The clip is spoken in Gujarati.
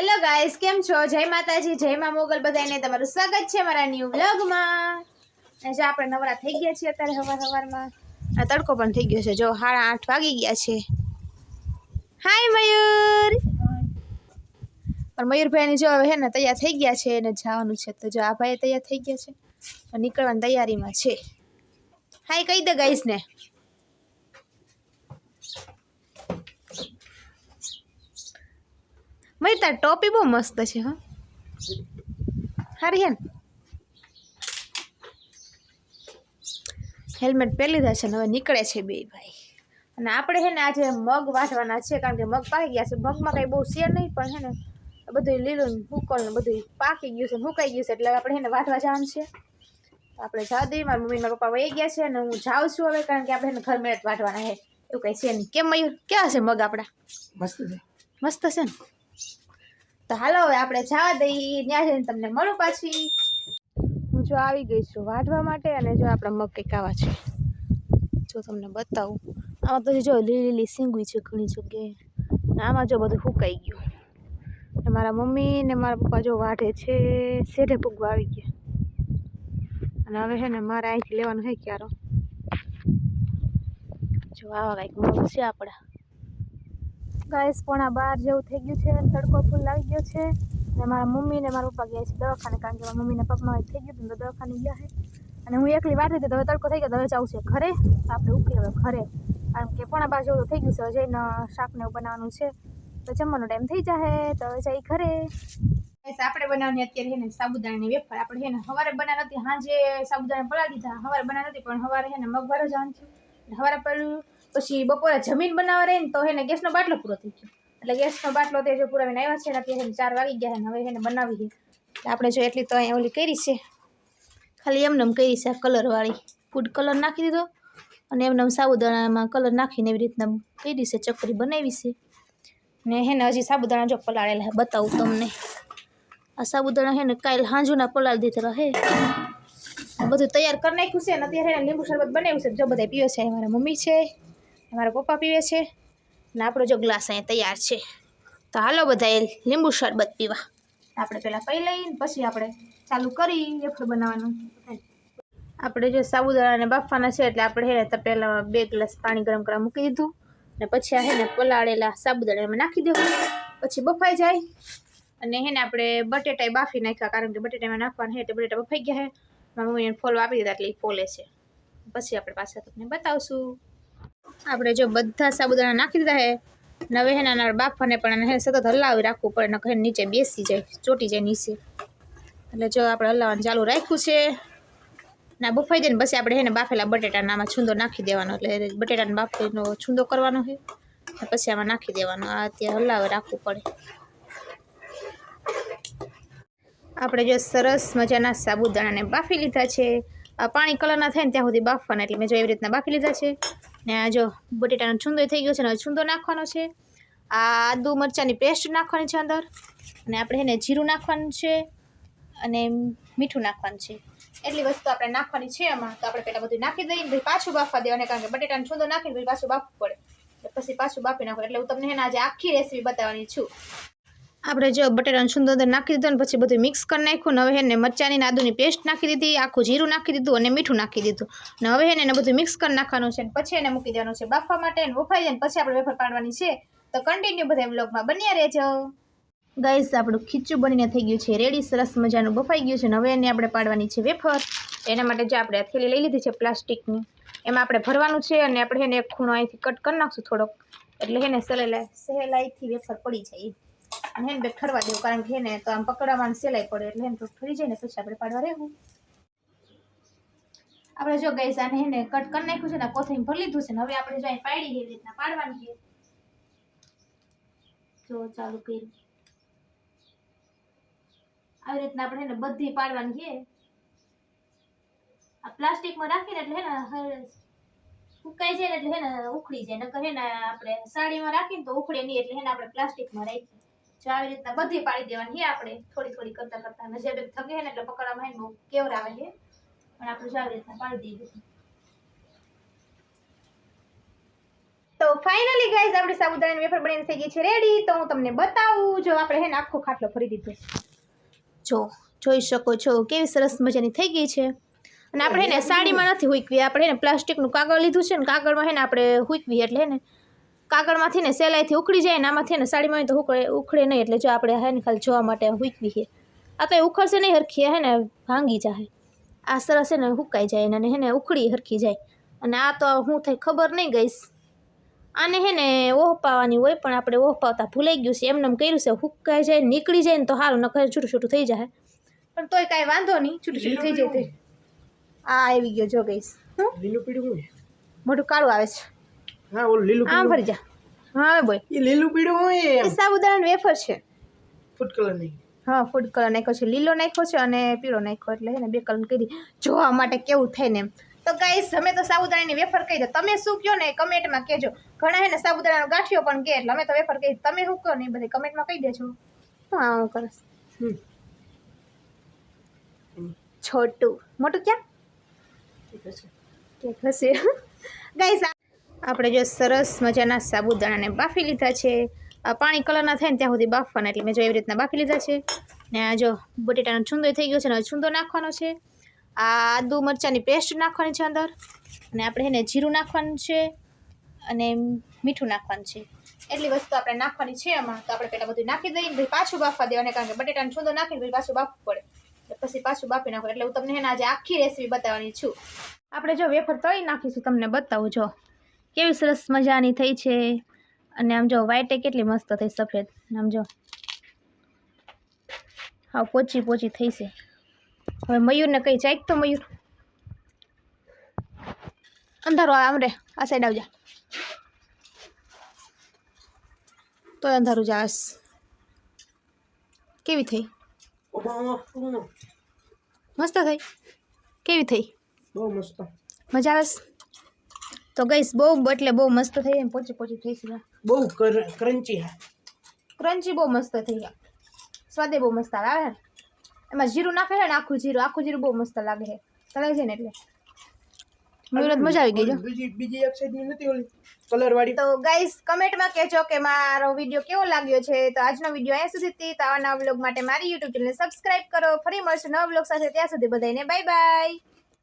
હેલો ગાઈસ કેમ છો? જય માતાજી, જય મા મોગલ બધાને તમારું સ્વાગત છે મારા ન્યૂ વ્લોગમાં આજે આપણે નવરા થઈ ગયા છીએ અત્યારે સવાર સવારમાં આ તડકો પણ થઈ ગયો છે. જો સાડા આઠ વાગી ગયા છે. હાય મયુર. પણ મયુરભાઈની જો હવે ને તૈયાર થઈ ગયા છે એને જવાનું છે તો જો આ ભાઈ તૈયાર થઈ ગયા છે. નીકળવાની તૈયારીમાં છે. હાય કહી દે ગાઈસ ને. મયુર તાર ટોપી બહુ મસ્ત છે હા. હારી હે ને. હેલ્મેટ પહેરી લીધા છે ને હવે નીકળે છે બે ભાઈ. અને આપણે છે ને આજે મગ વાટવાના છે કારણ કે મગ પાકી ગયા છે. મગમાં કંઈ બહુ છે નહીં પણ છે ને બધું લીલું ભૂકળ ને બધું પાકી ગયું છે મુકાઈ ગયું છે. એટલે આપણે હે ને વાટવા જવાનું છે. આપણે જવા દઈએ. મારા મમ્મી મારા પપ્પા વહી ગયા છે અને હું જાઉં છું હવે કારણ કે આપણે એને ઘર મેળત વાટવાના છે. એવું કંઈ છે નહીં. કેમ મયુર? ક્યાં છે મગ આપણા? મસ્ત છે. મસ્ત છે ને? તો હાલો, હવે આપણે જવા દઈએ. ત્યાં જઈને તમને મળું પાછી. હું જો આવી ગઈ છું વાઢવા માટે અને જો આપણા મગ કંઈક આવા છે. જો તમને બતાવું. આમાં તો જો લીલી લીલી સીંગવી છે ઘણી જગ્યાએ. ને આમાં જો બધું ફૂંકાઈ ગયું. ને મારા મમ્મી ને મારા પપ્પા જો વાઢે છે, શેઢે પગવા આવી ગયા. અને હવે છે ને મારે અહીંથી લેવાનું છે ક્યારો. જો આવા કંઈક મગ છે આપણા. ગાઈસ પોણા બાર જેવું થઈ ગયું છે તડકો ફૂલ લાગી ગયો છે. અને મારા મમ્મી ને મારા પપ્પા ગયા છે દવાખાને, કારણ કે મારા મમ્મીને પગમાં થઈ ગયું હતું દવાખાને ગયા છે. અને હું એકલી વાટી હતી હવે તડકો થઈ ગયો હવે જવું છે ઘરે. આપણે ઉકળી હવે ઘરે. કારણ કે પોણા બાર જેવું થઈ ગયું છે જઈને શાકને એવું બનાવવાનું છે. તો જમવાનો ટાઈમ થઈ જાય તો જઈ ઘરે. આપણે બનાવવાની અત્યારે છે ને સાબુદાણાની વેફર. આપણે છે ને સવારે બનાવી નથી સાંજે સાબુદાણા પલાળી દીધા. સવારે બનાવી નથી પણ સવારે છે ને મગવારો જવાનું છે સવારે પેલું પછી બપોરે જમીન બનાવવા રહી ને તો એને ગેસનો બાટલો પૂરો થઈ ગયો. એટલે ગેસનો બાટલો તે જો પુરાવીને આવ્યા છે ને અત્યારે ચાર વાગી ગયા ને હવે એને બનાવી દે. આપણે જો એટલી તો અહીંયા ઓલી કરી છે. ખાલી એમ કરી છે કલરવાળી ફૂડ કલર નાખી દીધો અને એમને એમ સાબુદાણામાં કલર નાખીને એવી રીતના કરી છે, ચકરી બનાવી છે. ને હે ને હજી સાબુદાણા જો પલાળેલા બતાવું તમને. આ સાબુદાણા છે ને કાલ હાંજુના પલાળી દીધેલા હે. બધું તૈયાર કરી નાખ્યું છે અને અત્યારે લીંબુ શરબત બનાવ્યું છે જો બધા પીવે છે મારા મમ્મી છે. મારા પપ્પા પીવે છે ને આપણો જો ગ્લાસ અહીંયા તૈયાર છે. તો હાલો બધા એ લીંબુ શરબત પીવા. આપણે પહેલાં પી લઈને પછી આપણે ચાલુ કરી વેફર બનાવવાનું. આપણે જો સાબુદાણાને બાફવાના છે એટલે આપણે હે ને તપેલામાં બે ગ્લાસ પાણી ગરમ કરવા મૂકી દીધું. અને પછી આ હે ને પલાળેલા સાબુદાણા એમાં નાખી દેવું પછી બફાઈ જાય. અને હે ને આપણે બટેટા બાફી નાખ્યા કારણ કે બટેટામાં નાખવાના હે એટલે બટેટા બફાઈ ગયા હે મારા મમ્મીને ફોલ આપી દીધા એટલે એ ફોલે છે. પછી આપણે પાછા તમને બતાવશું. આપણે જો બધા સાબુદાણા નાખી દીધા હે નવે હે નાના બાફાને પણ હે સતત હલાવી રાખવું પડે, નકર નીચે બેસી જાય, ચોટી જાય નીચે. એટલે જો આપણે હલાવવાનું ચાલુ રાખ્યું છે. ના, બફાઈ જાય ને પછી આપણે હે ને બાફેલા બટેટાના આમાં છૂંદો નાખી દેવાનો, એટલે બટેટાને બાફીનો છૂંદો કરવાનો છે. પછી આમાં નાખી દેવાનો, આ અત્યારે હલાવે રાખવું પડે. આપણે જો સરસ મજાના સાબુદાણાને બાફી લીધા છે. પાણી કલરના થાય ને ત્યાં સુધી બાફવાના, એટલે મેં જો એવી રીતના બાફી લીધા છે. ને આ જો બટેટાનો છૂંદો થઈ ગયો છે ને છૂંદો નાખવાનો છે. આ આદુ મરચાંની પેસ્ટ નાખવાની છે અંદર અને આપણે એને જીરું નાખવાનું છે અને મીઠું નાખવાનું છે. એટલી વસ્તુ આપણે નાખવાની છે એમાં તો આપણે પહેલાં બધું નાખી દઈએ પછી પાછું બાફવા દેવાને કારણ કે બટેટાનો છૂંદો નાખીને પછી પાછું બાફવું પડે. પછી પાછું બાફી નાખો એટલે હું તમને એને આજે આખી રેસીપી બતાવવાની છું. આપણે જો બટેટાનું સુંદર નાખી દીધો અને પછી બધું મિક્સ કરી નાખ્યું. ને હવે એને મરચાંની આદુની પેસ્ટ નાખી દીધી, આખું જીરું નાખી દીધું અને મીઠું નાખી દીધું. અને હવે એને બધું મિક્સ કરી નાખવાનું છે અને પછી એને મૂકી દેવાનું છે બાફવા માટે ને બફાઈ જાય પછી આપણે વેફર પાડવાની છે. તો કન્ટિન્યુ બધા બ્લોગમાં બન્યા રહેજો. ગાઈસ આપણું ખીચું બનીને થઈ ગયું છે રેડી સરસ મજાનું બફાઈ ગયું છે અને હવે એને આપણે પાડવાની છે વેફર. એના માટે જે આપણે થેલી લઈ લીધી છે પ્લાસ્ટિકની, એમાં આપણે ભરવાનું છે અને આપણે એને એક ખૂણો અહીંથી કટ કરી નાખશું થોડોક. એટલે એને સહેલાઈ સહેલાઈથી વેફર પડી જાય. અને બે ઠરવા દેવું, કારણ કે એને તો આમ પકડવામાં સેલાઈ પડે એટલે તો ઠરી જાય પછી આપણે પાડવા રહેવું. આપણે જો ગઈ આને એને કટ કરી નાખ્યું છે ને કોથળી ભરી લીધું છે ને, હવે આપણે જો અહીં પાડી એવી રીતના પાડવાની છે. જો ચાલુ કરી આવી રીતના આપણે એને બધી પાડવાની છે. આ પ્લાસ્ટિકમાં રાખીને એટલે હે ને સુકાઈ જાય એટલે હે ને, ઉખડી જાય. નકર હે ને, આપણે સાડીમાં રાખીને તો ઉખડે નહીં, એટલે હે ને આપણે પ્લાસ્ટિકમાં રાખીએ. જો આવી રીતના બધી પાડી દેવાની આપણે. થોડી થોડી કરતા કરતા નજર બેગ થગે ને એટલે પકડવામાં બહુ કેવરાવે છે પણ આપણે જો આવી રીતના પાડી દઈએ. તો ફાઇનલી ગાઈઝ આપણે સાબુદાણાની વેફર બનીને થઈ ગઈ છે રેડી તો હું તમને બતાવું. જો આપણે હે ને આખો ખાટલો ફરી દીધો. જો જોઈ શકો છો કેવી સરસ મજાની થઈ ગઈ છે. અને આપણે હે ને સાડીમાં નથી હુકવી. આપણે હે ને પ્લાસ્ટિકનું કાગળ લીધું છે ને કાગળમાં હે ને આપણે હુકવી એટલે હે ને કાગળમાંથી ને સેલાઈથી ઉખડી જાય ને આમાંથી ને સાડીમાં તો ઉખડે ઉખડે નહીં. એટલે જો આપણે હે ને ખાલી જોવા માટે હુકવી છે આ તો એ ઉખડશે નહીં હરખી હે ને ભાંગી જાય આ સરસ ને હુકાઈ જાય અને હે ને ઉખડી હરખી જાય. અને આ તો હું થઈ ખબર નહીં ગઈશ. આને હે ને ઓહ પાવાની હોય પણ આપણે ઓહ પાવતા ભૂલાઈ ગયું છે. એમને એમ કર્યું છે હુકાઈ જાય નીકળી જાય ને તો સારું નખર છૂટું છૂટું થઈ જાય પણ તોય કાંઈ વાંધો નહીં છૂટું છૂટું થઈ જાય આ આવી ગયો જો ગઈશ. મોટું કાળું આવે છે. હા ઓલું લીલું આમ પીળું. ફરી જા. હા બોલ. એ લીલું પીળું હોય એ સાબુદાણા વેફર છે. ફૂડ કલર નહીં હા ફૂડ કલર નાખ્યો છે. લીલો નાખ્યો છે અને પીળો નાખ્યો એટલે એને ને બે કલર કરી. જોવા માટે કેવું થાય ને એમ. તો ગાઈસ અમે તો સાબુદાણાની વેફર કહી દો. તમે શું કહો ને કમેન્ટમાં કહેજો. ઘણા હે ને સાબુદાણાનો ગાંઠિયો પણ કહે એટલે અમે તો વેફર કહી તમે શું કહો ને એ બધી કમેન્ટમાં કહી દેજો. હું આવું કરસ છોટું. મોટું ક્યાં? કે હશે. ગાઈસ આપણે જો સરસ મજાના સાબુદાણાને બાફી લીધા છે. પાણી કલરના થાય ને ત્યાં સુધી બાફવાના, એટલે મેં જો એવી રીતના બાફી લીધા છે. ને આ જો બટેટાનો છૂંદો થઈ ગયો છે ને હવે છૂંદો નાખવાનો છે. આ આદુ મરચાંની પેસ્ટ નાખવાની છે અંદર. અને આપણે એને જીરું નાખવાનું છે અને મીઠું નાખવાનું છે. એટલી વસ્તુ આપણે નાખવાની છે એમાં તો આપણે પહેલાં બધું નાખી દઈએ પછી પાછું બાફવા દેવાને, કારણ કે બટેટાનો છૂંદો નાખીને પછી પાછું બાફવું પડે. પછી પાછું બાફી નાખો એટલે હું તમને એને આજે આખી રેસીપી બતાવવાની છું. આપણે જો વેફર તળી નાખીશું, તમને બતાવું જો. કેવી સરસ મજાની થઈ છે? અને આમ જો વ્હાઈટે કેટલી મસ્ત થઈ સફેદ. આમ જો હા પોચી પોચી થઈ છે. હવે મયુરને કઈ જાય તો મયુર. અંધારો આમ રે આ સાઈડ આવજા. તોય અંધારું જાસ કેવી થઈ? મસ્ત થઈ. કેવી થઈ? બહુ મસ્ત. મજા આવે? તો ગઈશ બહુ એટલે બહુ મસ્ત થઈ એમ પોચી પોચી થઈ છે બહુ ક્રન્ચી ક્રંચી ક્રન્ચી બહુ મસ્ત થઈ ગયા સ્વાદે બહુ મસ્ત આવે એમાં જીરું નાખે ને આખું જીરું આખું જીરું બહુ મસ્ત લાગે છે. તળાઈ છે ને એટલે? મુરત મજા આવી ગઈ બીજી બીજી એક સાઈડની નથી ઓલી કલર વાળી. તો ગાઈસ કમેન્ટમાં કહેજો કે મારો વીડિયો કેવો લાગ્યો છે. તો આજનો વીડિયો અહીંયા સુધી હતી. તો આવા નવા વ્લોગ માટે મારી યુટ્યુબ ચેનલ સબસ્ક્રાઇબ કરો. ફરી મળશે નવા વ્લોગ સાથે. ત્યાં સુધી બધાને બાય બાય